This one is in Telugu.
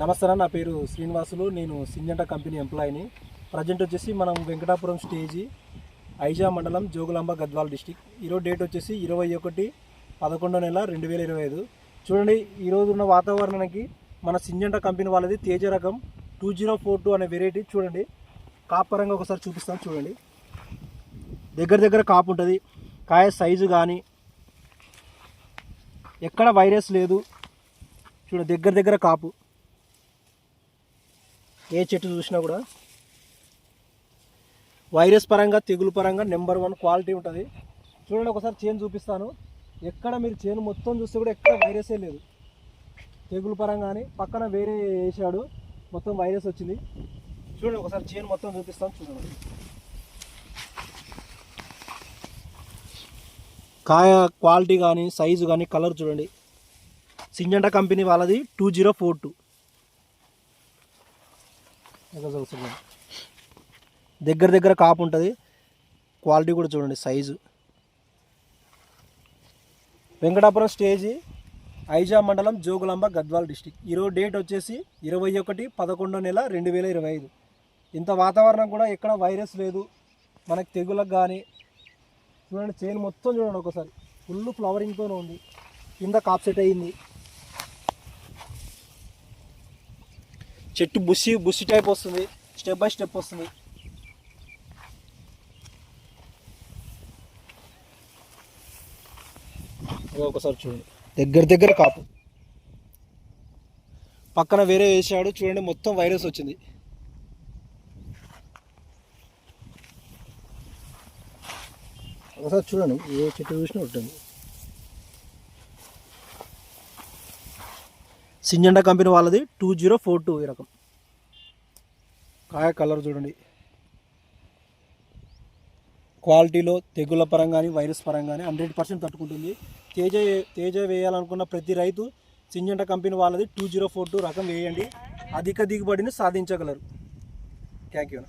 నమస్తే నా పేరు శ్రీనివాసులు. నేను సింజంట కంపెనీ ఎంప్లాయీని. ప్రజెంట్ వచ్చేసి మనం వెంకటాపురం స్టేజీ ఐజా మండలం జోగులాంబ గద్వాల్ డిస్టిక్. ఈరోజు డేట్ వచ్చేసి ఇరవై ఒకటి పదకొండో నెల రెండు వేల ఇరవై ఐదు. చూడండి ఈరోజు ఉన్న వాతావరణానికి మన సింజంట కంపెనీ వాళ్ళది తేజ రకం టూ జీరో ఫోర్ టూ అనే వెరైటీ చూడండి కాపరంగా ఒకసారి చూపిస్తాను చూడండి. దగ్గర దగ్గర కాపు ఉంటుంది. కాయ సైజు కానీ ఎక్కడ వైరస్ లేదు. చూడ దగ్గర దగ్గర కాపు. ఏ చెట్టు చూసినా కూడా వైరస్ పరంగా తెగులు పరంగా నెంబర్ వన్ క్వాలిటీ ఉంటుంది. చూడండి ఒకసారి చేను చూపిస్తాను. ఎక్కడ మీరు చేను మొత్తం చూస్తే కూడా ఎక్కడ వైరసే లేదు. తెగులు పరంగా పక్కన వేరే వేసాడు. మొత్తం వైరస్ వచ్చింది. చూడండి ఒకసారి చేను మొత్తం చూపిస్తాను చూడండి. కాయ క్వాలిటీ కానీ సైజు కానీ కలర్ చూడండి. సింజంటా కంపెనీ వాళ్ళది టూ జీరో ఫోర్ టూ దగ్గర దగ్గర కాపు ఉంటుంది. క్వాలిటీ కూడా చూడండి సైజు. వెంకటాపురం స్టేజీ ఐజా మండలం జోగులాంబ గద్వాల్ డిస్టిక్. ఈరోజు డేట్ వచ్చేసి ఇరవై ఒకటి పదకొండో నెల రెండు వేల ఇరవై ఐదు. ఇంత వాతావరణం కూడా ఎక్కడ వైరస్ లేదు. మనకి తెగులకు కానీ చూడండి చేను మొత్తం చూడండి ఒకసారి. ఫుల్ ఫ్లవరింగ్తోనే ఉంది. కింద కాప్ సెట్ అయ్యింది చెట్టు బుస్సి బుస్సి టైప్ వస్తుంది. స్టెప్ బై స్టెప్ వస్తుంది. ఒకసారి చూడండి దగ్గర దగ్గర కాపు. పక్కన వేరే వేసాడు. చూడండి మొత్తం వైరస్ వచ్చింది. ఒకసారి చూడండి ఏ చెట్టు చూసినా ఉంటుంది సింజండా కంపెనీ వాళ్ళది టూ జీరో ఫోర్ టూ ఈ రకం. కాయ కలర్ చూడండి. క్వాలిటీలో తెగుల పరంగా కానీ వైరస్ పరంగా కానీ హండ్రెడ్ పర్సెంట్ తట్టుకుంటుంది. తేజ తేజ వేయాలనుకున్న ప్రతి రైతు సింజంట కంపెనీ వాళ్ళది టూ జీరో ఫోర్ టూ రకం వేయండి. అధిక దిగుబడిని సాధించగలరు. Thank you